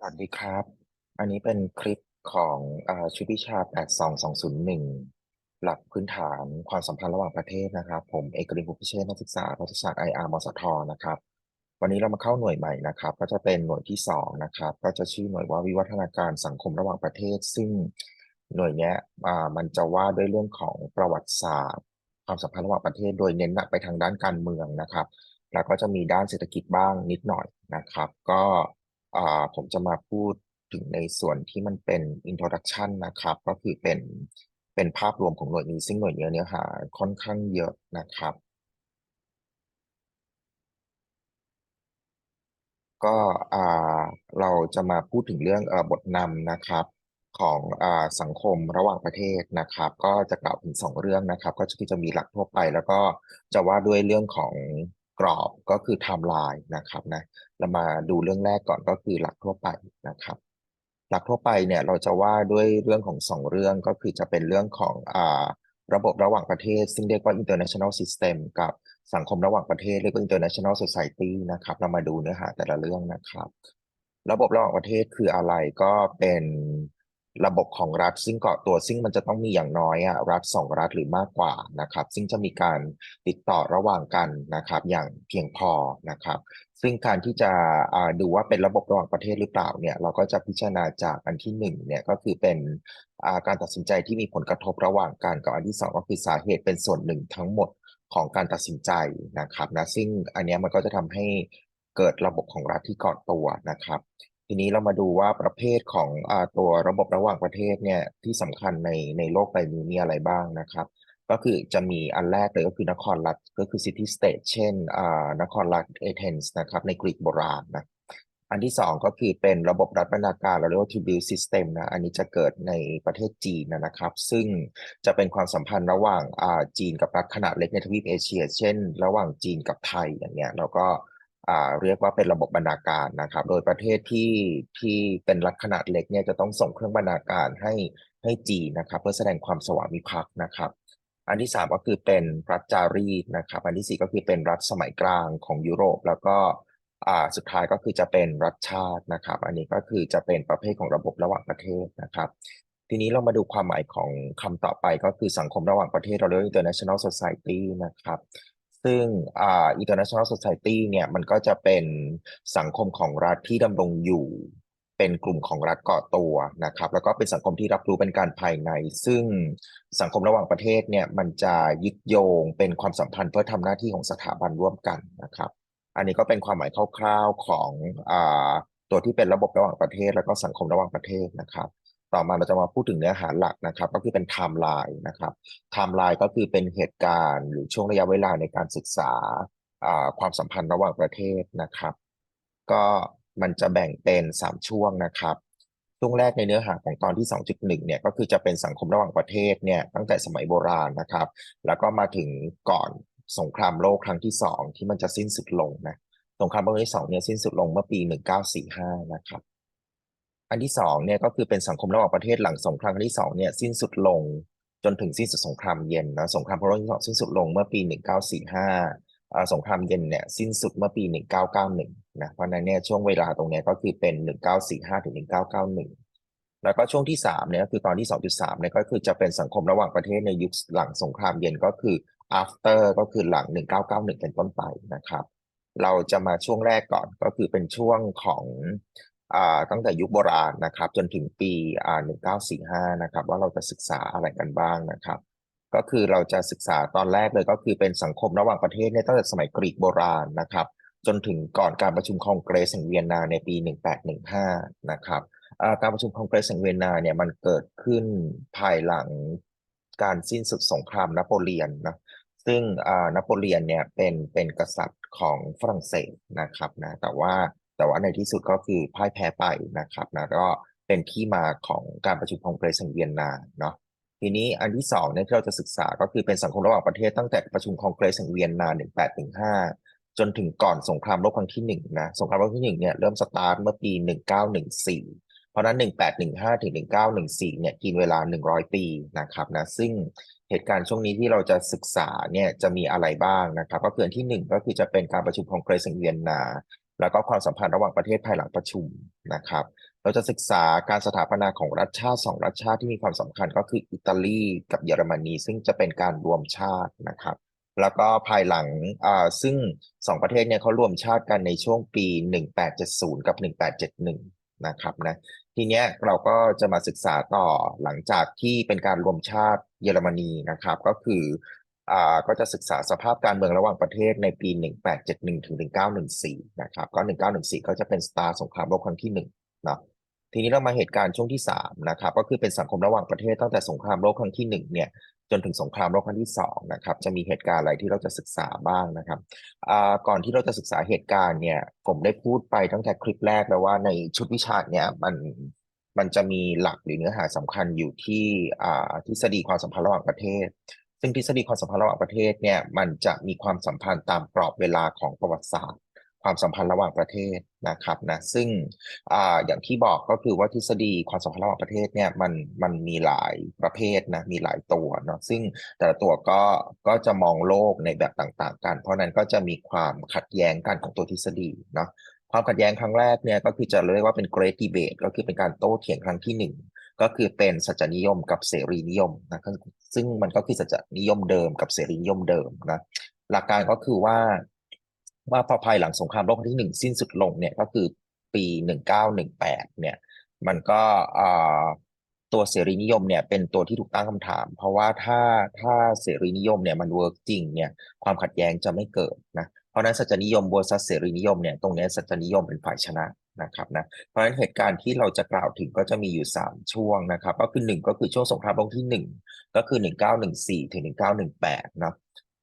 สวัสดีครับ อันนี้เป็นคลิปของอาชุดวิชา 82201 หลักพื้นฐานความสัมพันธ์ระหว่างประเทศนะครับ ผมเอกลินภูพิเชษนักศึกษารัฐศาสตร์ IR มสทนะครับ วันนี้เรามาเข้าหน่วยใหม่นะครับ ก็จะเป็นหน่วยที่สองนะครับ ก็จะชื่อหน่วยว่าวิวัฒนาการสังคมระหว่างประเทศ ซึ่งหน่วยเนี้ยอ่ามันจะว่าด้วยเรื่องของประวัติศาสตร์ ความสัมพันธ์ระหว่างประเทศ โดยเน้นหนักไปทางด้านการเมืองนะครับ แล้วก็จะมีด้านเศรษฐกิจบ้างนิดหน่อยนะครับ ก็ อ่าผมจะมาพูดถึงในส่วนที่มันเป็น introduction นะครับ ก็คือเป็นเป็นภาพรวมของหน่วยนี้ซึ่งหน่วยนี้เนื้อหาค่อนข้างเยอะนะครับ ก็อ่าเราจะมาพูดถึงเรื่องเอ่อบทนำนะครับของอ่าสังคมระหว่างประเทศนะครับ ก็จะกล่าวถึงสองเรื่องนะครับ ก็คือจะมีหลักทั่วไป แล้วก็จะว่าด้วยเรื่องของกรอบก็คือไทม์ไลน์นะครับนะ เรามาดูเรื่องแรกก่อนก็คือหลักทั่วไปนะครับ หลักทั่วไปเนี่ยเราจะว่าด้วยเรื่องของสองเรื่องก็คือจะเป็นเรื่องของอ่าระบบระหว่างประเทศ ซึ่งเรียกว่า international system กับสังคมระหว่างประเทศเรียกว่า international society นะครับ เรามาดูเนื้อหาแต่ละเรื่องนะครับ ระบบระหว่างประเทศคืออะไรก็เป็น ระบบของรัฐซึ่งเกาะตัวซึ่งมันจะต้องมีอย่างน้อยอะรัฐสองรัฐหรือมากกว่านะครับ ซึ่งจะมีการติดต่อระหว่างกันนะครับ อย่างเพียงพอนะครับ ซึ่งการที่จะดูว่าเป็นระบบระหว่างประเทศหรือเปล่าเนี่ยเราก็จะพิจารณาจากอันที่หนึ่งเนี่ยก็คือเป็นการตัดสินใจที่มีผลกระทบระหว่างกันกับอันที่สองก็คือสาเหตุเป็นส่วนหนึ่งทั้งหมดของการตัดสินใจนะครับนะซึ่งอันเนี้ยมันก็จะทำให้เกิดระบบของรัฐที่เกาะตัวนะครับ ทีนี้เรามาดูว่าประเภทของอาตัวระบบระหว่างประเทศเนี่ยที่สำคัญในในโลกใบนี้มีอะไรบ้างนะครับ ก็คือจะมีอันแรกเลยก็คือนครรัฐก็คือ city state เช่นอ่านครรัฐเอเธนส์นะครับในกรีกโบราณนะอันที่สองก็คือเป็นระบบรัฐบรรณาการเราเรียกว่า tribute system นะอันนี้จะเกิดในประเทศจีนนะครับ ซึ่งจะเป็นความสัมพันธ์ระหว่างอ่าจีนกับรัฐขนาดเล็กในทวีปเอเชีย เช่น ระหว่างจีนกับไทยอย่างเงี้ยแล้วก็ เรียกว่าเป็นระบบบรรณาการนะครับ โดยประเทศที่ที่เป็นรัฐขนาดเล็กเนี่ยจะต้องส่งเครื่องบรรณาการให้ให้จีนนะครับ เพื่อแสดงความสวามิภักดิ์นะครับ อันที่สามก็คือเป็นรัฐจารีตนะครับ อันที่สี่ก็คือเป็นรัฐสมัยกลางของยุโรป แล้วก็อ่าสุดท้ายก็คือจะเป็นรัฐชาตินะครับ อันนี้ก็คือจะเป็นประเภทของระบบระหว่างประเทศนะครับ ทีนี้เรามาดูความหมายของคำต่อไปก็คือสังคมระหว่างประเทศเราเรียกว่า international society นะครับ ซึ่งอ่า international society เนี่ยมันก็จะเป็นสังคมของรัฐที่ดำรงอยู่เป็นกลุ่มของรัฐเกาะตัวนะครับ แล้วก็เป็นสังคมที่รับรู้เป็นการภายใน ซึ่งสังคมระหว่างประเทศเนี่ยมันจะยึดโยงเป็นความสัมพันธ์เพื่อทำหน้าที่ของสถาบันร่วมกันนะครับ อันนี้ก็เป็นความหมายคร่าวๆของอ่าตัวที่เป็นระบบระหว่างประเทศ แล้วก็สังคมระหว่างประเทศนะครับ ต่อมาเราจะมาพูดถึงเนื้อหาหลักนะครับ ก็คือเป็นไทม์ไลน์นะครับไทม์ไลน์ก็คือเป็นเหตุการณ์ หรือช่วงระยะเวลาในการศึกษาความสัมพันธ์ระหว่างประเทศนะครับ ก็มันจะแบ่งเป็นสามช่วงนะครับช่วงแรกในเนื้อหาของตอนที่ 2.1 เนี่ยก็คือจะเป็นสังคมระหว่างประเทศเนี่ยตั้งแต่สมัยโบราณนะครับ แล้วก็มาถึงก่อนสงครามโลกครั้งที่สองที่มันจะสิ้นสุดลงนะสงครามโลกครั้งที่สองเนี่ยสิ้นสุดลงเมื่อปี 1945 นะครับ อันที่สองเนี่ยก็คือเป็นสังคมระหว่างประเทศหลังสงครามครั้งที่สองเนี่ยสิ้นสุดลงจนถึงสิ้นสุดสงครามเย็นนะสงครามโลกที่สองสิ้นสุดลงเมื่อปี 1945อ่าสงครามเย็นเนี่ยสิ้นสุดเมื่อปี 1991 นะเพราะฉะนั้นเนี่ยช่วงเวลาตรงเนี้ยก็คือเป็น 1945 ถึง 1991 แล้วก็ช่วงที่สามเนี่ยคือตอนที่ 2.3เนี่ยก็คือจะเป็นสังคมระหว่างประเทศในยุคหลังสงครามเย็นก็คือ after ก็คือหลัง 1991 เป็นต้นไปนะครับ เราจะมาช่วงแรกก่อนก็คือเป็นช่วงของ ตั้งแต่ยุคโบราณนะครับ จนถึงปี1945นะครับ ว่าเราจะศึกษาอะไรกันบ้างนะครับ ก็คือเราจะศึกษาตอนแรกเลยก็คือเป็นสังคมระหว่างประเทศเนี่ยตั้งแต่สมัยกรีกโบราณนะครับ จนถึงก่อนการประชุมคองเกรสแห่งเวียนนาในปี 1815 นะครับการประชุมคองเกรสแห่งเวียนนาเนี่ยมันเกิดขึ้นภายหลังการสิ้นสุดสงครามนโปเลียนนะซึ่งนโปเลียนเนี่ยเป็นเป็นกษัตริย์ของฝรั่งเศสนะครับนะแต่ว่า แต่ว่าในที่สุดก็คือพ่ายแพ้ไปนะครับนะก็เป็นที่มาของการประชุมคองเกรสแห่งเวียนนาเนาะทีนี้อันที่สองเนี่ยที่เราจะศึกษาก็คือเป็นสังคมระหว่างประเทศตั้งแต่ประชุมคองเกรสแห่งเวียนนา 1815 จนถึงก่อนสงครามโลกครั้งที่หนึ่งนะสงครามโลกครั้งที่หนึ่งเนี่ยเริ่มสตาร์ทเมื่อปี 1914 เพราะนั้น 1815 ถึง 1914 เนี่ยกินเวลา 100 ปีนะครับนะซึ่งเหตุการณ์ช่วงนี้ที่เราจะศึกษาเนี่ยจะมีอะไรบ้างนะครับ ก็คืออันที่หนึ่งก็คือจะเป็นการประชุมคองเกรสแห่งเวียนนา แล้วก็ความสัมพันธ์ระหว่างประเทศภายหลังประชุมนะครับ เราจะศึกษาการสถาปนาของรัฐชาติสองรัฐชาติที่มีความสำคัญก็คืออิตาลีกับเยอรมนี ซึ่งจะเป็นการรวมชาตินะครับ แล้วก็ภายหลังอ่าซึ่งสองประเทศเนี่ยเขารวมชาติกันในช่วงปี 1870 กับ 1871 นะครับนะทีเนี้ยเราก็จะมาศึกษาต่อหลังจากที่เป็นการรวมชาติเยอรมนีนะครับ ก็คือ อ่าก็จะศึกษาสภาพการเมืองระหว่างประเทศในปี 1871ถึง1914 นะครับ ก็ 1914 ก็จะเป็นสตาร์สงครามโลกครั้งที่หนึ่งเนาะทีนี้เรามาเหตุการณ์ช่วงที่สามนะครับก็คือเป็นสังคมระหว่างประเทศตั้งแต่สงครามโลกครั้งที่หนึ่งเนี่ยจนถึงสงครามโลกครั้งที่สองนะครับจะมีเหตุการณ์อะไรที่เราจะศึกษาบ้างนะครับก่อนที่เราจะศึกษาเหตุการณ์เนี่ยผมได้พูดไปตั้งแต่คลิปแรกแล้วว่าในชุดวิชาเนี่ยมันมันจะมีหลักหรือเนื้อหาสำคัญอยู่ที่อ่าทฤษฎีความสัมพันธ์ระหว่างประเทศ ซึ่งทฤษฎีความสัมพันธ์ระหว่างประเทศเนี่ยมันจะมีความสัมพันธ์ตามกรอบเวลาของประวัติศาสตร์ ความสัมพันธ์ระหว่างประเทศนะครับนะซึ่งออย่างที่บอกก็คือว่าทฤษฎีความสัมพันธ์ระหว่างประเทศเนี่ยมันมันมีหลายประเภทนะมีหลายตัวเนาะซึ่งแต่ละตัวก็ก็จะมองโลกในแบบต่างๆ กัน เพราะนั้นก็จะมีความขัดแย้งกันของตัวทฤษฎีเนาะความขัดแย้งครั้งแรกเนี่ยก็คือจะเรียกว่าเป็น Great Debate ก็คือเป็นการโต้เถียงครั้งที่หนึ่ง ก็คือเป็นสัจนิยมกับเสรีนิยมนะซึ่งมันก็คือสัจนิยมเดิมกับเสรีนิยมเดิมนะหลักการก็คือว่าว่าพอภายหลังสงครามโลกครั้งที่หนึ่งสิ้นสุดลงเนี่ยก็คือปีหนึ่งเก้าหนึ่งแปดเนี่ยมันก็ตัวเสรีนิยมเนี่ยเป็นตัวที่ถูกตั้งคำถาม เพราะว่าถ้าถ้าเสรีนิยมเนี่ยมันเวิร์กจริงเนี่ยความขัดแย้งจะไม่เกิดนะเพราะนั้นสัจนิยม versus เสรีนิยมเนี่ยตรงนี้สัจนิยมเป็นฝ่ายชนะ นะครับนะเพราะฉะนั้นเหตุการณ์ที่เราจะกล่าวถึงก็จะมีอยู่ 3 ช่วงนะครับ ก็คือ 1 ก็คือช่วงสงครามโลกที่ 1 ก็คือ 1914 ถึง 1918เนะ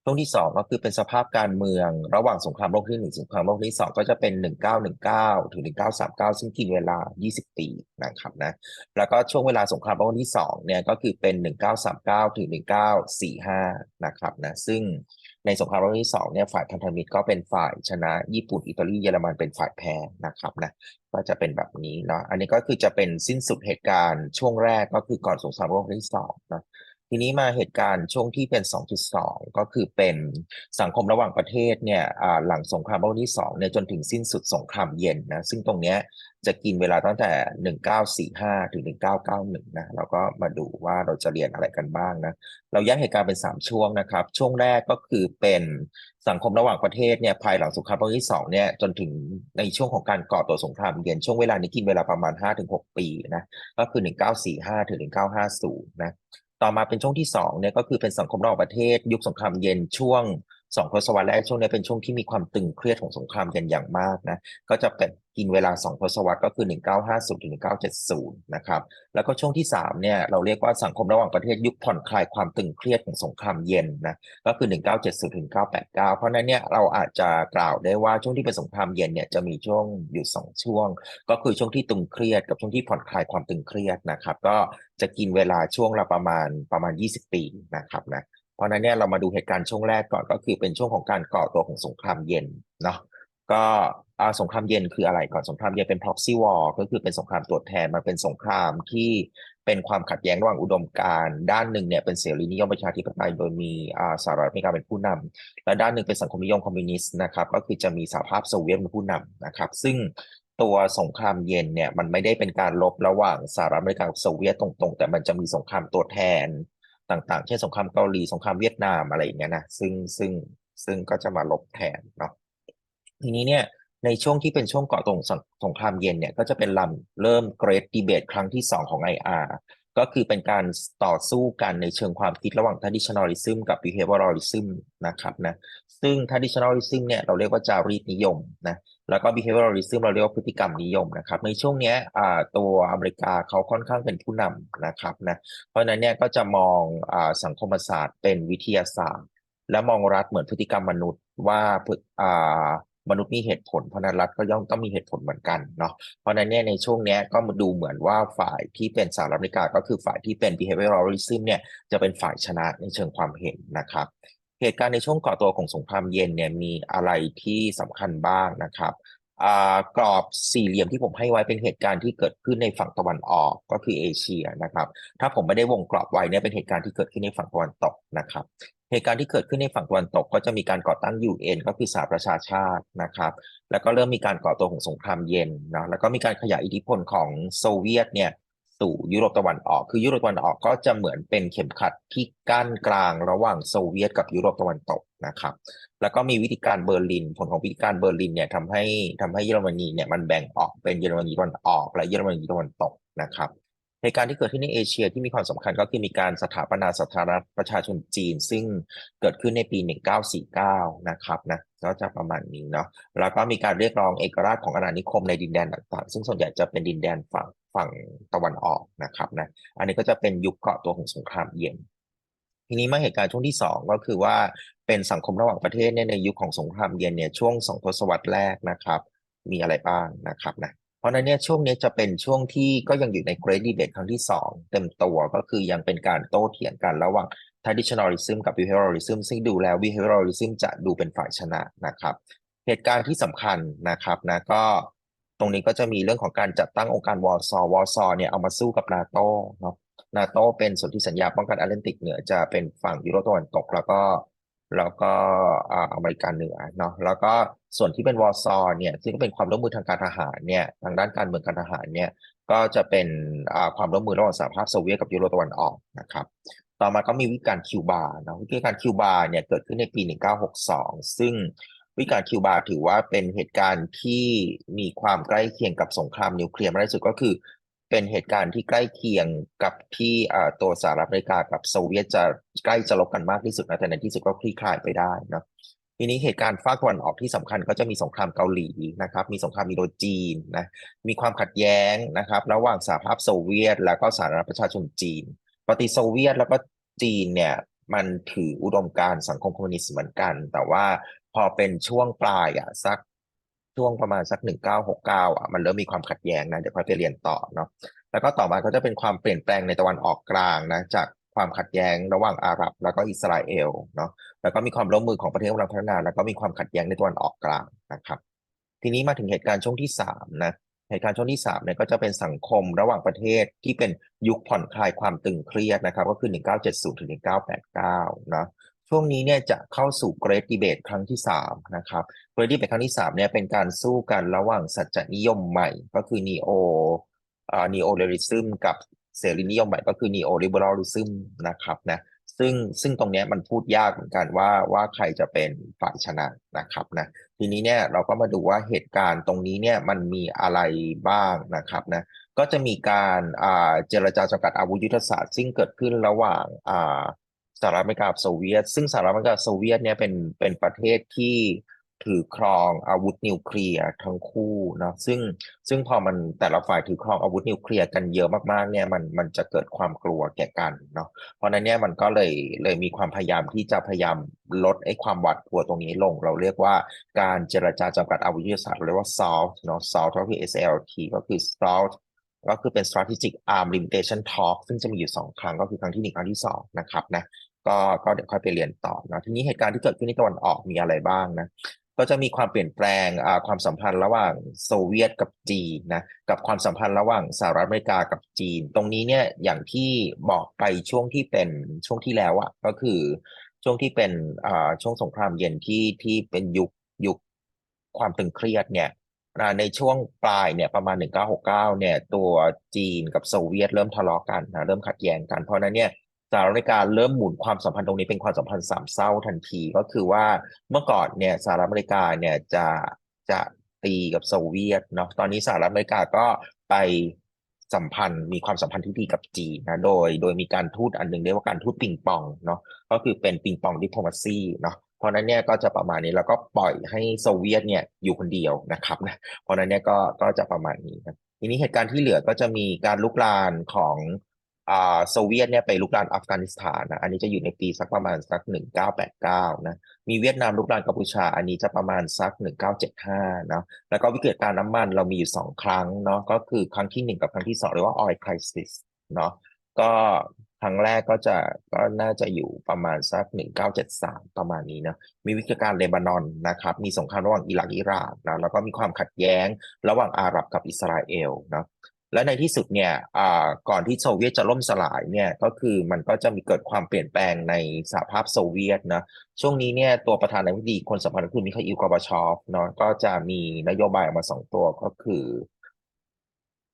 ช่วงที่สองก็คือเป็นสภาพการเมือง ระหว่างสงครามโลกที่หนึ่งสงครามโลกที่สองก็จะเป็นหนึ่งเก้าหนึ่งเก้าถึงหนึ่งเก้าสามเก้าซึ่งกินเวลา 20 ปีนะครับนะแล้วก็ช่วงเวลาสงครามโลกที่สองเนี่ยก็คือเป็นหนึ่งเก้าสามเก้าถึงหนึ่งเก้าสี่ห้านะครับนะซึ่ง ในสงครามโลกที่สองเนี่ยฝ่ายพันธมิตรก็เป็นฝ่ายชนะ ญี่ปุ่นอิตาลีเยอรมันเป็นฝ่ายแพ้นะครับนะก็จะเป็นแบบนี้เนาะอันนี้ก็คือจะเป็นสิ้นสุดเหตุการณ์ช่วงแรกก็คือก่อนสงครามโลกที่สองนะ ทีนี้มาเหตุการณ์ช่วงที่เป็น 2.2 ก็คือเป็นสังคมระหว่างประเทศเนี่ยหลังสงครามโลกที่2เนี่ยจนถึงสิ้นสุดสงครามเย็นนะซึ่งตรงเนี้ยจะกินเวลาตั้งแต่ 1945 ถึง 1991 นะเราก็มาดูว่าเราจะเรียนอะไรกันบ้างนะ เราแยกเหตุการณ์เป็น 3 ช่วงนะครับ ช่วงแรกก็คือเป็นสังคมระหว่างประเทศเนี่ยภายหลังสงครามโลกที่2เนี่ยจนถึงในช่วงของการก่อตัวสงครามเย็นช่วงเวลานี้กินเวลาประมาณ 5-6 ปีนะก็คือ 1945 ถึง 1950 นะ ต่อมาเป็นช่วงที่สองเนี่ยก็คือเป็นสังคมระหว่างประเทศ ยุคสงครามเย็นช่วงสองทศวรรษแรกช่วงนี้เป็นช่วงที่มีความตึงเครียดของสงครามเย็นอย่างมากนะก็จะเป็น กินเวลาสองทศวรรษก็คือ 1950ถึง1970 นะครับ แล้วก็ช่วงที่สามเนี่ย เราเรียกว่าสังคมระหว่างประเทศยุคผ่อนคลายความตึงเครียดของสงครามเย็นนะ ก็คือ 1970ถึง1989 เพราะนั้นเนี่ย เราอาจจะกล่าวได้ว่าช่วงที่เป็นสงครามเย็นเนี่ยจะมีช่วงอยู่สองช่วง ก็คือช่วงที่ตึงเครียดกับช่วงที่ผ่อนคลายความตึงเครียดนะครับ ก็จะกินเวลาช่วงละประมาณประมาณ 20 ปีนะครับนะ เพราะนั้นเนี่ยเรามาดูเหตุการณ์ช่วงแรกก่อนก็คือเป็นช่วงของการก่อตัวของสงครามเย็นเนาะ ก็ อ่าสงครามเย็นคืออะไรก่อนสงครามเย็นเป็น proxy war ก็คือเป็นสงครามตัวแทนมันเป็นสงครามที่เป็นความขัดแย้งระหว่างอุดมการณ์ด้านหนึ่งเนี่ยเป็นเสรีนิยมประชาธิปไตยโดยมีอ่าสหรัฐอเมริกาเป็นผู้นำและด้านหนึ่งเป็นสังคมนิยมคอมมิวนิสต์นะครับก็คือจะมีสหภาพโซเวียตเป็นผู้นำนะครับ ซึ่งตัวสงครามเย็นเนี่ยมันไม่ได้เป็นการลบระหว่างสหรัฐอเมริกากับโซเวียตตรงๆ แต่มันจะมีสงครามตัวแทนต่างๆ เช่นสงครามเกาหลีสงครามเวียดนามอะไรอย่างเงี้ยนะซึ่งซึ่งซึ่งก็จะมาลบแทนเนาะทีนี้เนี่ย ในช่วงที่เป็นช่วงก่อตัวของสงสงครามเย็นเนี่ยก็จะเป็นลำเริ่ม Great Debate ครั้งที่ 2 ของ IR ก็คือเป็นการต่อสู้กันในเชิงความคิดระหว่าง traditionalism กับ behavioralism นะครับนะซึ่ง traditionalism เนี่ยเราเรียกว่าจารีตนิยมนะแล้วก็ behavioralism เราเรียกว่าพฤติกรรมนิยมนะครับในช่วงเนี้ยอ่าตัวอเมริกาเขาค่อนข้างเป็นผู้นำนะครับนะเพราะฉะนั้นเนี่ยก็จะมองอ่าสังคมศาสตร์เป็นวิทยาศาสตร์ และมองรัฐเหมือนพฤติกรรมมนุษย์ว่าอ่า มนุษย์มีเหตุผลเพราะนั้นรัฐก็ย่อมต้องมีเหตุผลเหมือนกันเนาะเพราะนั้นเนี่ยในช่วงนี้ก็มาดูเหมือนว่าฝ่ายที่เป็นสหรัฐอเมริกาก็คือฝ่ายที่เป็น behavioralism เนี่ยจะเป็นฝ่ายชนะในเชิงความเห็นนะครับเหตุการณ์ในช่วงก่อตัวของสงครามเย็นเนี่ยมีอะไรที่สำคัญบ้างนะครับอ่ากรอบสี่เหลี่ยมที่ผมให้ไว้เป็นเหตุการณ์ที่เกิดขึ้นในฝั่งตะวันออกก็คือเอเชียนะครับ ถ้าผมไม่ได้วงกรอบไว้เนี่ยเป็นเหตุการณ์ที่เกิดขึ้นในฝั่งตะวันตกนะครับ เหตุการณ์ที่เกิดขึ้นในฝั่งตะวันตกก็จะมีการก่อตั้ง UN ก็คือสหประชาชาตินะครับ แล้วก็เริ่มมีการก่อตัวของสงครามเย็นเนาะแล้วก็มีการขยายอิทธิพลของโซเวียตเนี่ยสู่ยุโรปตะวันออก คือยุโรปตะวันออกก็จะเหมือนเป็นเข็มขัดที่กั้นกลางระหว่างโซเวียตกับยุโรปตะวันตกนะครับ แล้วก็มีวิธีการเบอร์ลิน ผลของวิธีการเบอร์ลินเนี่ยทำให้ทำให้เยอรมนีเนี่ยมันแบ่งออกเป็นเยอรมนีตะวันออก และเยอรมนีตะวันตกนะครับ เหตุการณ์ที่เกิดขึ้นในเอเชียที่มีความสำคัญก็คือมีการสถาปนาสาธารณรัฐประชาชนจีน ซึ่งเกิดขึ้นในปี 1949 นะครับนะก็จะประมาณนี้เนาะแล้วก็มีการเรียกร้องเอกราชของอาณานิคมในดินแดนต่างๆ ซึ่งส่วนใหญ่จะเป็นดินแดนฝั่งฝั่งตะวันออกนะครับนะอันนี้ก็จะเป็นยุคเกาะตัวของสงครามเย็นทีนี้มาเหตุการณ์ช่วงที่สองก็คือว่าเป็นสังคมระหว่างประเทศเนี่ยในยุคของสงครามเย็นเนี่ยช่วงสองทศวรรษแรกนะครับ มีอะไรบ้างนะครับนะ ราะนั้นเนี่ยช่วงนี้จะเป็นช่วงที่ก็ยังอยู่ใน Great Debate ครั้งที่สองเต็มตัวก็คือยังเป็นการโต้เถียงกันระหว่าง Traditionalism กับ Behavioralism ซึ่งดูแล้ว Behavioralism จะดูเป็นฝ่ายชนะนะครับ เหตุการณ์ที่สำคัญนะครับนะก็ตรงนี้ก็จะมีเรื่องของการจัดตั้งองค์การวอร์ซอวอร์ซอเนี่ยเอามาสู้กับนาโต้เนาะนาโต้เป็นสนธิสัญญาป้องกันแอตแลนติกเหนือจะเป็นฝั่งยุโรปตะวันตกแล้วก็ แล้วก็อ่าอเมริกาเหนือเนาะแล้วก็ส่วนที่เป็นวอร์ซอเนี่ยซึ่งก็เป็นความร่วมมือทางการทหารเนี่ยทางด้านการเมืองการทหารเนี่ยก็จะเป็นอ่าความร่วมมือระหว่างสหภาพโซเวียตกับยุโรปตะวันออกนะครับต่อมาก็มีวิกการคิวบาเนาะวิกการคิวบาเนี่ยเกิดขึ้นในปี 1962 ซึ่งวิกการคิวบาถือว่าเป็นเหตุการณ์ที่มีความใกล้เคียงกับสงครามนิวเคลียร์มากที่สุดก็คือ เป็นเหตุการณ์ที่ใกล้เคียงกับที่ตัวสหรัฐอเมริกากับโซเวียตจะใกล้จะลบกันมากที่สุดนะแต่ในที่สุดก็คลี่คลายไปได้นะทีนี้เหตุการณ์ฝากตะวันออกที่สำคัญก็จะมีสงครามเกาหลีนะครับ มีสงครามอินโดจีนนะมีความขัดแย้งนะครับ ระหว่างสหภาพโซเวียต แล้วก็สาธารณรัฐประชาชนจีน ปฏิโซเวียตแล้วก็จีนเนี่ยมันถืออุดมการสังคมคอมมิวนิสต์เหมือนกัน แต่ว่าพอเป็นช่วงปลายอะสัก ช่วงประมาณสักหนึ่งเก้าหกเก้าอะมันเริ่มมีความขัดแย้งนะเดี๋ยวค่อยไปเรียนต่อเนาะแล้วก็ต่อมาก็จะเป็นความเปลี่ยนแปลงในตะวันออกกลางนะจากความขัดแย้งระหว่างอาหรับ แล้วก็อิสราเอลเนาะแล้วก็มีความร่วมมือของประเทศกำลังพัฒนาแล้วก็มีความขัดแย้งในตะวันออกกลางนะครับ ทีนี้มาถึงเหตุการณ์ช่วงที่สามนะเหตุการณ์ช่วงที่สามเนี่ยก็จะเป็นสังคมระหว่างประเทศที่เป็นยุคผ่อนคลายความตึงเครียดนะครับ ก็คือ 1970ถึง1989นะ ช่วงนี้เนี่ยจะเข้าสู่ Great Debate ครั้งที่สามนะครับ Great Debate ครั้งที่สามเนี่ยเป็นการสู้กันระหว่างสัจจนิยมใหม่ก็คือ neo อ่า neo realism กับเสรีนิยมใหม่ก็คือ neo liberalism นะครับนะซึ่งซึ่งตรงนี้มันพูดยากเหมือนกันว่าว่าใครจะเป็นฝ่ายชนะนะครับนะทีนี้เนี่ยเราก็มาดูว่าเหตุการณ์ตรงนี้เนี่ยมันมีอะไรบ้างนะครับนะก็จะมีการอ่าเจรจาจำกัดอาวุธยุทธศาสตร์ ซึ่งเกิดขึ้นระหว่างอ่า สหรัฐอเมริกาโซเวียต ซึ่งสหรัฐอเมริกาโซเวียตเนี่ยเป็นเป็นประเทศที่ถือครองอาวุธนิวเคลียร์ทั้งคู่เนาะซึ่งซึ่งพอมันแต่ละฝ่ายถือครองอาวุธนิวเคลียร์กันเยอะมากๆเนี่ยมันมันจะเกิดความกลัวแก่กันเนาะเพราะนั้นเนี่ยมันก็เลยเลยมีความพยายามที่จะพยายามลดไอ้ความหวาดกลัวตรงนี้ลง เราเรียกว่าการเจรจาจำกัดอาวุธยุทธศาสตร์เราเรียกว่า SALT เนาะ SALT ก็คือ SLT ก็คือ SALT ก็คือเป็น strategic arm limitation talk ซึ่งจะมีอยู่สองครั้งก็คือครั้งที่หนึ่งครั้งที่สองนะครับนะ ก็ก็เดี๋ยวค่อยไปเรียนต่อนะทีนี้เหตุการณ์ที่เกิดขึ้นในตะวันออกมีอะไรบ้างนะก็จะมีความเปลี่ยนแปลงความสัมพันธ์ระหว่างโซเวียตกับจีนนะกับความสัมพันธ์ระหว่างสหรัฐอเมริกากับจีน ตรงนี้เนี่ยอย่างที่บอกไปช่วงที่เป็นช่วงที่แล้วอะก็คือช่วงที่เป็นช่วงสงครามเย็นที่ที่เป็นยุคยุคความตึงเครียดเนี่ยในช่วงปลายเนี่ยประมาณ 1969เนี่ยตัวจีนกับโซเวียตเริ่มทะเลาะกันนะเริ่มขัดแย้งกันเพราะฉะนั้นเนี่ย สหรัฐอเมริกาเริ่มหมุนความสัมพันธ์ตรงนี้เป็นความสัมพันธ์สามเศร้าทันทีก็คือว่าเมื่อก่อนเนี่ยสหรัฐอเมริกาเนี่ยจะจะตีกับโซเวียตเนาะตอนนี้สหรัฐอเมริกาก็ไปสัมพันธ์มีความสัมพันธ์ที่ดีกับจีนนะโดย โดยมีการทูตอันหนึ่งเรียกว่าการทูตปิงปองเนาะก็คือเป็นปิงปองดิปโลมาซีเนาะเพราะนั้นเนี่ยก็จะประมาณนี้แล้วก็ปล่อยให้โซเวียตเนี่ยอยู่คนเดียวนะครับนะเพราะฉะนั้นเนี่ยก็ก็จะประมาณนี้นะทีนี้เหตุการณ์ที่เหลือก็จะมีการลุกลานของ อ่าโซเวียตเนี่ยไปลุกรานอัฟกานิสถานนะอันนี้จะอยู่ในปีสักประมาณสักหนึ่งเก้าแปดเก้านะมีเวียดนามลุกรานกัมพูชา อันนี้จะประมาณสักหนึ่งเก้าเจ็ดห้านะแล้วก็วิกฤตการน้ำมันเรามีอยู่สองครั้งเนาะก็คือครั้งที่หนึ่งกับครั้งที่สองเรียกว่า oil crisis เนาะก็ครั้งแรกก็จะก็น่าจะอยู่ประมาณสักหนึ่งเก้าเจ็ดสามประมาณนี้นะมีวิกฤตการเลบานอนนะครับ มีสงครามระหว่างอิรักอิหร่านนะแล้วก็มีความขัดแย้งระหว่างอาหรับกับอิสราเอลเนาะ และในที่สุดเนี่ยก่อนที่โซเวียตจะล่มสลายเนี่ยก็คือมันก็จะมีเกิดความเปลี่ยนแปลงในสหภาพโซเวียตนะช่วงนี้เนี่ยตัวประธานาธิบดีคนสำคัญก็คือมิคาอิลกอร์บาชอฟเนาะก็จะมีนโยบายออกมาสองตัวก็คือ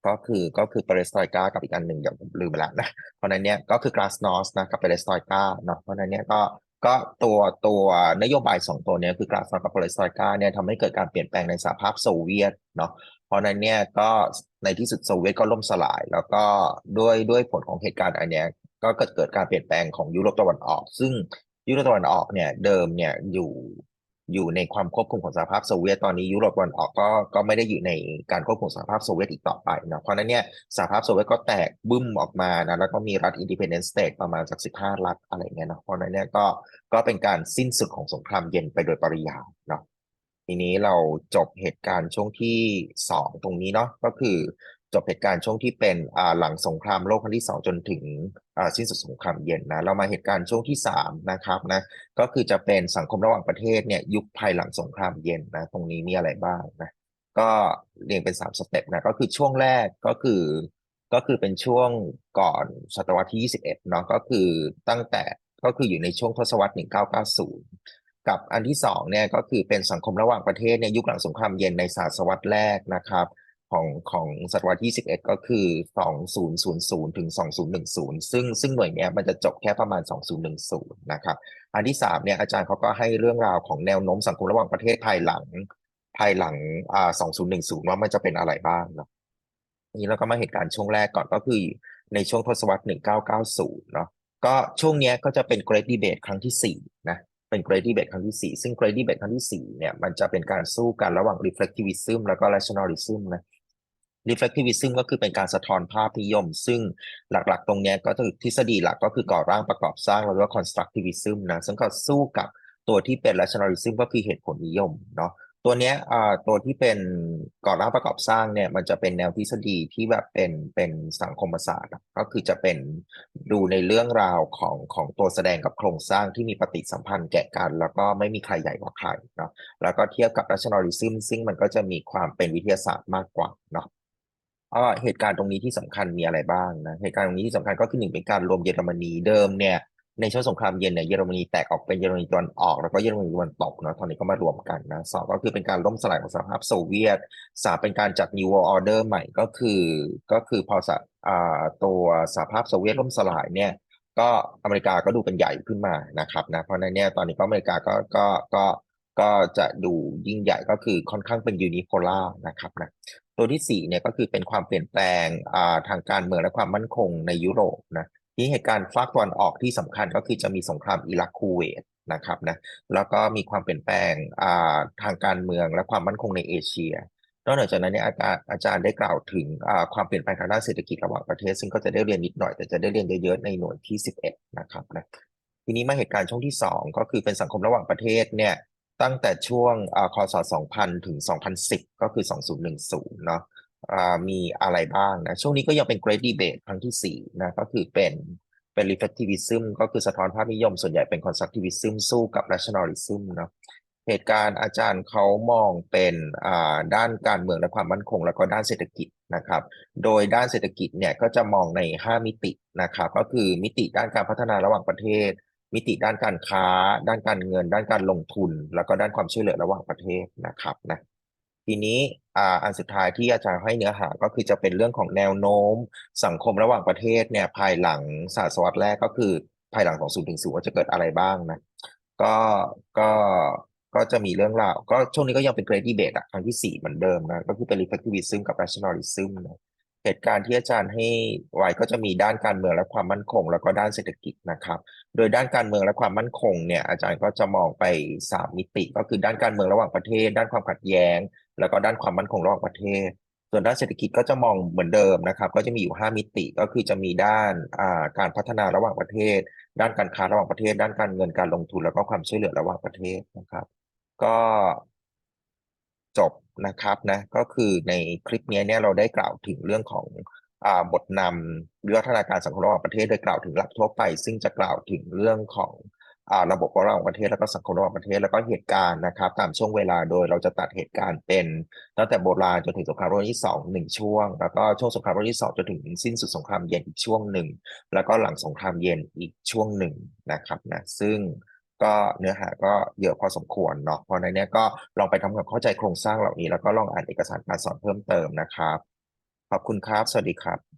ก็คือก็คือเปเรสตอยกากับอีกอันหนึ่งอย่างผมลืมไปแล้วนะเพราะนั้นเนี่ยก็คือกลาสนอสนะกับเปเรสตอยกาเนาะเพราะนั้นเนี่ยก็ก็ตัวตัวนโยบายสองตัวเนี้ยคือกลาสนอกับเปเรสตรอยกาเนี่ยทำให้เกิดการเปลี่ยนแปลงในสหภาพโซเวียตเนาะ เพราะนั้นเนี่ยก็ในที่สุดโซเวียตก็ล่มสลาย แล้วก็ด้วยด้วยผลของเหตุการณ์อันเนี้ยก็เกิดเกิดการเปลี่ยนแปลงของยุโรปตะวันออก ซึ่งยุโรปตะวันออกเนี่ยเดิมเนี่ยอยู่อยู่ในความควบคุมของสหภาพโซเวียตตอนนี้ยุโรปตะวันออกก็ก็ไม่ได้อยู่ในการควบคุมสหภาพโซเวียตอีกต่อไปเนาะเพราะนั้นเนี่ยสหภาพโซเวียตก็แตกบึ้มออกมานะแล้วก็มีรัฐอินดิเพนเดนต์สเตทประมาณสักสิบห้ารัฐอะไรเงี้ยนะเพราะฉะนั้นเนี่ยก็ก็เป็นการสิ้นสุดของสงครามเย็นไปโดยปริยายเนาะ ทีนี้เราจบเหตุการณ์ช่วงที่สองตรงนี้เนาะก็คือจบเหตุการณ์ช่วงที่เป็นอ่าหลังสงครามโลกครั้งที่สองจนถึงอ่าสิ้นสุดสงครามเย็นนะเรามาเหตุการณ์ช่วงที่สามนะครับนะก็คือจะเป็นสังคมระหว่างประเทศเนี่ยยุคภายหลังสงครามเย็นนะตรงนี้มีอะไรบ้างนะก็เรียงเป็นสามสเต็ปนะก็คือช่วงแรกก็คือก็คือเป็นช่วงก่อนศตวรรษที่ 21 เนาะก็คือตั้งแต่ก็คืออยู่ในช่วงทศวรรษ 1990 กับอันที่สองเนี่ยก็คือเป็นสังคมระหว่างประเทศในยุคหลังสงครามเย็นในศตวรรษแรกนะครับ ของของศตวรรษที่21ก็คือ 2000 ถึง 2010 ซึ่งซึ่งหน่วยเนี้ยมันจะจบแค่ประมาณ 2010 นะครับ อันที่สามเนี่ยอาจารย์เขาก็ให้เรื่องราวของแนวโน้มสังคมระหว่างประเทศภายหลังภายหลังอ่า2010 ว่ามันจะเป็นอะไรบ้างเนาะนี้เราก็มาเหตุการณ์ช่วงแรกก่อนก็คือในช่วงทศวรรษ 1990 เนาะก็ช่วงเนี้ยก็จะเป็น Great Debate ครั้งที่สี่นะ เป็น Great Debate ครั้งที่สี่ซึ่ง Great Debate ครั้งที่สี่เนี่ยมันจะเป็นการสู้กันระหว่าง Reflectivism แล้วก็ Rationalism นะ Reflectivism ก็คือเป็นการสะท้อนภาพนิยม ซึ่งหลักๆ ตรงเนี้ยก็คือทฤษฎีหลักก็คือก่อร่างประกอบสร้างแล้วก็ Constructivism นะซึ่งก็สู้กับตัวที่เป็น Rationalism ก็คือเหตุผลนิยมเนาะ ตัวเนี้ยอ่าตัวที่เป็นก่อร่างประกอบสร้างเนี่ย มันจะเป็นแนวทฤษฎีที่แบบเป็นเป็นสังคมศาสตร์อะก็คือจะเป็นดูในเรื่องราวของของตัวแสดงกับโครงสร้างที่มีปฏิสัมพันธ์แก่กัน แล้วก็ไม่มีใครใหญ่กว่าใครเนาะแล้วก็เทียบกับ Rationalism ซึ่งมันก็จะมีความเป็นวิทยาศาสตร์มากกว่าเนาะก็เหตุการณ์ตรงนี้ที่สำคัญมีอะไรบ้างนะเหตุการณ์ตรงนี้ที่สำคัญก็คือหนึ่งเป็นการรวมเยอรมนีเดิมเนี่ย ในช่วงสงครามเย็นเนี่ยเยอรมนีแตกออกเป็นเยอรมนีตะวันออก แล้วก็เยอรมนีตะวันตกเนาะตอนนี้ก็มารวมกันนะสองก็คือเป็นการล่มสลายของสหภาพโซเวียตสามเป็นการจัด New World Order ใหม่ก็คือก็คือพอสอ่าตัวสหภาพโซเวียตล่มสลายเนี่ยก็อเมริกาก็ดูเป็นใหญ่ขึ้นมานะครับนะเพราะในเนี้ยตอนนี้ก็อเมริกาก็ก็ก็ก็จะดูยิ่งใหญ่ก็คือค่อนข้างเป็นยูนิโพล่านะครับนะตัวที่สี่เนี่ยก็คือเป็นความเปลี่ยนแปลงอ่าทางการเมืองและความมั่นคงในยุโรปนะ ที่เหตุการณ์ฝากตะวันออกที่สำคัญก็คือจะมีสงครามอิรักคูเวตนะครับนะแล้วก็มีความเปลี่ยนแปลงทางการเมืองและความมั่นคงในเอเชียนอกจากนั้นเนี่ยอาจารย์อาจารย์ได้กล่าวถึงความเปลี่ยนแปลงทางด้านเศรษฐกิจระหว่างประเทศ ซึ่งก็จะได้เรียนนิดหน่อยแต่จะได้เรียนเยอะๆในหน่วยที่ 11 นะครับนะทีนี้มาเหตุการณ์ช่วงที่ 2 ก็คือเป็นสังคมระหว่างประเทศเนี่ยตั้งแต่ช่วงคศ 2000 ถึง 2010 ก็คือ 2010 เนาะอ่า มีอะไรบ้างนะช่วงนี้ก็ยังเป็น Great Debate ครั้งที่ 4 นะก็คือเป็นเป็น Reflectivism ก็คือสะท้อนภาพนิยมส่วนใหญ่เป็น Constructivism สู้กับ Rationalism เนาะเหตุการณ์อาจารย์เขามองเป็นอ่าด้านการเมืองและความมั่นคง แล้วก็ด้านเศรษฐกิจนะครับ โดยด้านเศรษฐกิจเนี่ยก็จะมองใน 5 มิตินะครับ ก็คือมิติด้านการพัฒนาระหว่างประเทศ มิติด้านการค้า ด้านการเงิน ด้านการลงทุน แล้วก็ด้านความช่วยเหลือระหว่างประเทศนะครับนะ ทีนี้อ่าอันสุดท้ายที่อาจารย์ให้เนื้อหาก็คือจะเป็นเรื่องของแนวโน้ม สังคมระหว่างประเทศเนี่ยภายหลังศตวรรษแรกก็คือภายหลังของศูนย์ถึงศูนย์ว่าจะเกิดอะไรบ้างนะก็ก็ก็จะมีเรื่องราวก็ช่วงนี้ก็ยังเป็น Great Debate อะครั้งที่สี่เหมือนเดิมนะ ก็คือเป็น Reflectivism กับ Rationalism นะเหตุการณ์ที่อาจารย์ให้ไว้ก็จะมีด้านการเมืองและความมั่นคง แล้วก็ด้านเศรษฐกิจนะครับ โดยด้านการเมืองและความมั่นคงเนี่ยอาจารย์ก็จะมองไปสามมิติ ก็คือด้านการเมืองระหว่างประเทศ ด้านความขัดแย้ง แล้วก็ด้านความมั่นคงระหว่างประเทศ ส่วนด้านเศรษฐกิจก็จะมองเหมือนเดิมนะครับ ก็จะมีอยู่ห้ามิติก็คือจะมีด้านาการพัฒนาระหว่างประเทศ ด้านการค้าระหว่างประเทศ ด้านการเงินการลงทุนแล้วก็ความช่วยเหลือระหว่างประเทศนะครับ ก็จบนะครับนะก็คือในคลิปนี้เนี่ยเราได้กล่าวถึงเรื่องของอบทนำวิวัฒนาการสังคมระหว่างประเทศโดยกล่าวถึงหลักทั่วไป ซึ่งจะกล่าวถึงเรื่องของ ระบบระหว่างประเทศแล้วก็สังคมระหว่างประเทศแล้วก็เหตุการณ์นะครับ ตามช่วงเวลาโดยเราจะตัดเหตุการณ์เป็นตั้งแต่โบราณจนถึงสงครามโลกที่สองหนึ่งช่วง แล้วก็ช่วงสงครามโลกที่สองจนถึงสิ้นสุดสงครามเย็นอีกช่วงหนึ่ง แล้วก็หลังสงครามเย็นอีกช่วงหนึ่งนะครับนะซึ่งก็เนื้อหาก็เยอะพอสมควรเนาะเพราะในนี้ก็ลองไปทำความเข้าใจโครงสร้างเหล่านี้ แล้วก็ลองอ่านเอกสารการสอนเพิ่มเติมนะครับ ขอบคุณครับ สวัสดีครับ